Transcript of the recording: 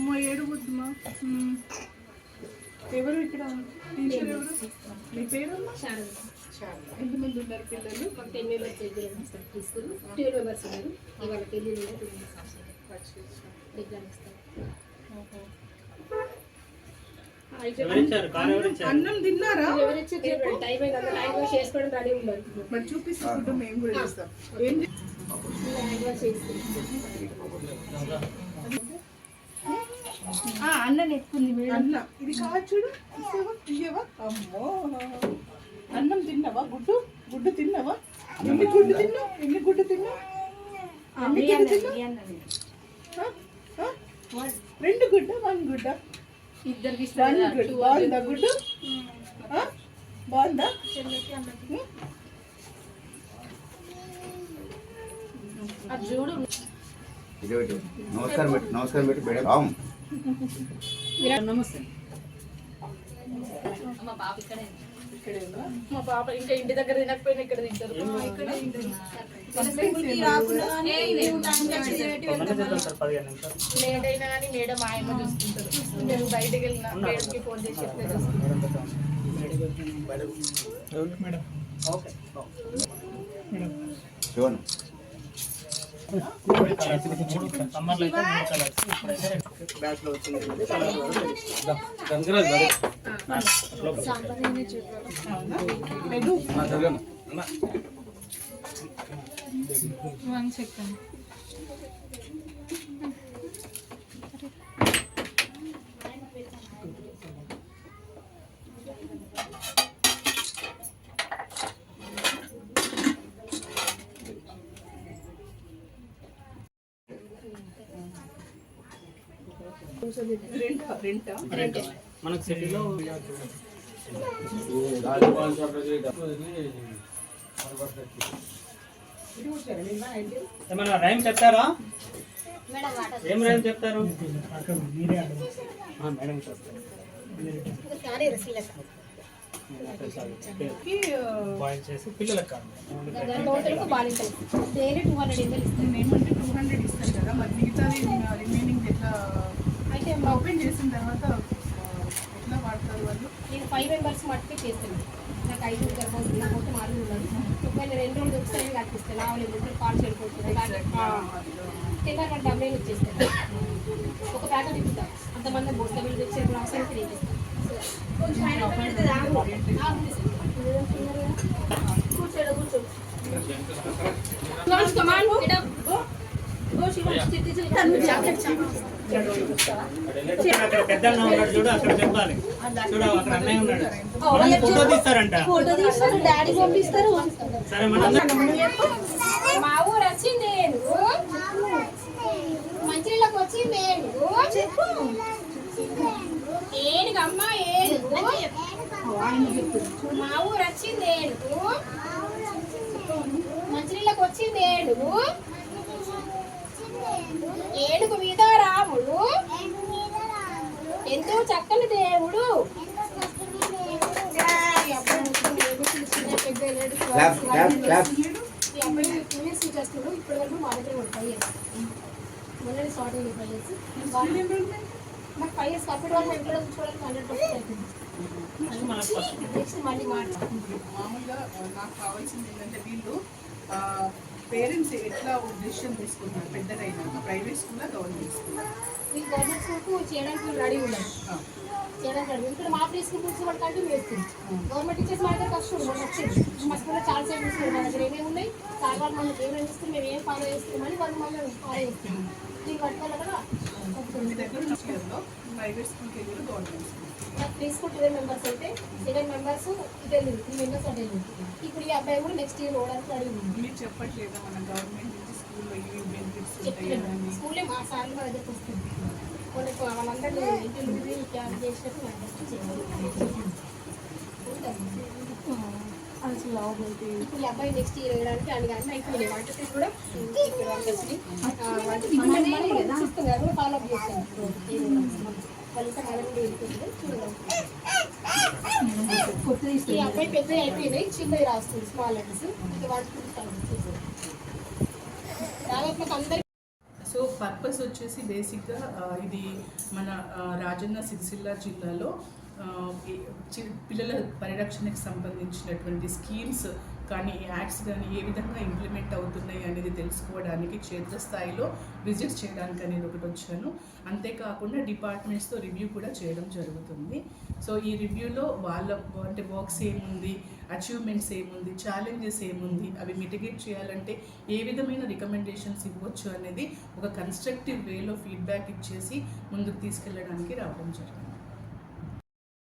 కూర్చోవాలా ఏడుగుద్దుమా ఎవరు ఇక్కడ టీచర్ ఎవరు మీ పేరు ఎంతమంది ఉన్నారు పిల్లలు టెన్ మెంబర్స్ ఎగ్జామ్ ఇస్తారు టూ మెంబర్స్ ఉన్నారు ఇవాళ పెళ్ళి ఎగ్జామ్ ఇస్తారు రెడీ ఉన్నారు. మరి చూపిస్తుంటే మేము కూడా చేస్తాం. ఏం అన్నం ఎత్తుకుంది మేడం. అన్న ఇది కాదు చూడు. ఇస్తావా? ఇయ్యవా అమ్మో. అన్నం తిన్నావా? గుడ్డు? గుడ్డు తిన్నావా? ఎన్ని గుడ్డు తిన్నావు? ఎన్ని గుడ్డు తిన్నావు? ఎన్ని గుడ్డు తిన్నావు? ఆ? ఆ? రెండు గుడ్డ? వన్ గుడ్డ? ఇద్దరికి వన్ గుడ్ బాగుందా గుడ్డు ఆ? బాగుందా ఉం? అది చూడు. ఇది ఒకటి. నమస్కారం పెట్టు. నమస్కారం పెట్టి. మేడం రామ్. నమస్తే. మా పాప ఇక్కడే ఇక్కడే? మా పాప ఇంకా ఇంటి దగ్గర తినకపోయినా ఇక్కడ తింటారు. తొందరగా చేద్దాం లేట్ అయినా కానీ మేడం ఆయమ్మ చూసుకుంటారు మేము బయటకు వెళ్ళినా మేడంకి ఫోన్ చేసి చెప్తే శివన్ సమ్మర్లో అయితే మూడు కలర్స్ ఏమన్నా రైమ్ చెప్తారా? ఏం రైమ్ చెప్తారు? ఆ, మేడం చెప్తారు. బాయిల్ చేసి పిల్లలకు అయితే ఓపెన్ చేసిన తర్వాత ఆ, ఎట్లా వాడతారు వాళ్ళు నేను ఫైవ్ మెంబర్స్ మట్టుకే చేస్తాను నాకు ఐదు గర్భవతులు నాకు మొత్తం ఆరు ఉన్నారు ఒకవేళ రెండు రోజులు ఒకసారి కనిపిస్తాను ఆవులు ఎందుకు కాల్ చేయకపోతుంది తెల్లారి అంటే అమ్మాయిలు ఇచ్చేస్తాను ఒక ప్యాకెట్ ఇస్తాను అంతమంది బోస్తా బిల్లు తెచ్చే అవసరం నేను చేస్తాను కూర్చోడు అక్కడ పెద్ద అన్న ఉన్నాడు చూడు అక్కడ చెప్పాలి. చూడు అక్కడ అన్నయ్య ఉన్నాడు. మనం ఫోటో తీస్తారంట. ఫోటో తీస్తారు డాడీ పంపిస్తారు సరే మనం మా ఊరు వచ్చింది ఏనుగు మంచినీళ్ళకి వచ్చింది ఏనుగు ఏనుగు అమ్మ ఏనుగు. మా ఊరు వచ్చింది ఏనుగు మంచినీళ్ళకి వచ్చింది ఏనుగు మీద రాముడు ఎంతో చక్కని దేవుడు క్లాప్ క్లాప్ క్లాప్ ఈ అబ్బాయి టూ ఇయర్స్ చేస్తున్నాడు ఇప్పటి వరకు మా దగ్గర ఫైవ్ ఇయర్స్ మొన్ననే స్టార్ట్ అయింది ఫైవ్ ఇయర్స్ నాకు ఫైవ్ ఇయర్స్ కంప్లీట్ వరకు ఇక్కడ చూడడానికి హండ్రెడ్ పర్సెంట్ నెక్స్ట్ మళ్ళీ మామూలుగా నాకు కావాల్సింది ఏంటంటే వీళ్ళు పేరెంట్స్ ఎట్లా డెసిషన్ తీసుకుంటారు? పెద్దదైనాక private school government school government స్కూల్కు చేయడానికి రెడీ ఉన్నాం చేయడానికి రెడీ ఇక్కడ మా ప్రీ స్కూల్ వాళ్ళకి కంటిన్యూ చేస్తుంది. గవర్నమెంట్ టీచర్స్ మా దగ్గర కష్టం మనకు వచ్చింది. మా స్కూల్లో చాలా సేపు చూస్తున్నారు మా దగ్గర ఏమేమి ఉన్నాయి? సార్ వాళ్ళు మనకి ఏమేమి ఇస్తారు మేము ఏం ఫాలో చేస్తున్నామని వాళ్ళు మళ్ళీ ఫాలో చేస్తున్నాం దీని బట్టి వల్ల కూడా మీ దగ్గర ప్రైవేట్ స్కూల్కి వెళ్ళి గవర్నమెంట్ స్కూల్ నాకు ప్రీ స్కూల్ ట్వెల్వ్ మెంబర్స్ అయితే సెవెన్ మెంబర్స్ ఇటు త్రీ మెంబర్స్ అటు ఇప్పుడు ఈ అబ్బాయి కూడా నెక్స్ట్ ఇయర్ పోవడానికి రెడీ ఉంది మీరు చెప్పట్లేదా మన గవర్నమెంట్ నుంచి స్కూల్లో ఇవి బెనిఫిట్స్ స్కూలే మా సార్లు మా దగ్గరకు వస్తుంది. కొన్ని వాళ్ళందరూ ఇంటికి క్యాన్ చేసినట్టు మా దగ్గరికి చేయాలి. ఇప్పుడు అబ్బాయి నెక్స్ట్ ఇయర్ వేయడానికి అని కానీ అయిపోయింది వంటకి కూడా ఇక్కడ వాళ్ళకి ఫాలో అప్ చేస్తాను ఈ అబ్బాయి పెద్ద అయిపోయినాయి చిన్నవి రాస్తుంది. స్మాల్ లెటర్స్ ఇంకా వాటికి దాదాపు మాకు అందరికి సో పర్పస్ వచ్చేసి బేసిక్గా ఇది మన రాజన్న సిరిసిల్ల జిల్లాలో పిల్లల పరిరక్షణకు సంబంధించినటువంటి స్కీమ్స్ కానీ యాడ్స్ కానీ ఏ విధంగా ఇంప్లిమెంట్ అవుతున్నాయి అనేది తెలుసుకోవడానికి క్షేత్రస్థాయిలో విజిట్ చేయడానికి అనేది ఒకటి వచ్చాను. అంతేకాకుండా డిపార్ట్మెంట్స్తో రివ్యూ కూడా చేయడం జరుగుతుంది. సో ఈ రివ్యూలో వాళ్ళ అంటే వర్క్స్ ఏముంది అచీవ్మెంట్స్ ఏముంది ఛాలెంజెస్ ఏముంది అవి మిటిగేట్ చేయాలంటే ఏ విధమైన రికమెండేషన్స్ ఇవ్వచ్చు అనేది ఒక కన్స్ట్రక్టివ్ వేలో ఫీడ్బ్యాక్ ఇచ్చేసి ముందుకు తీసుకెళ్ళడానికి రావడం జరిగింది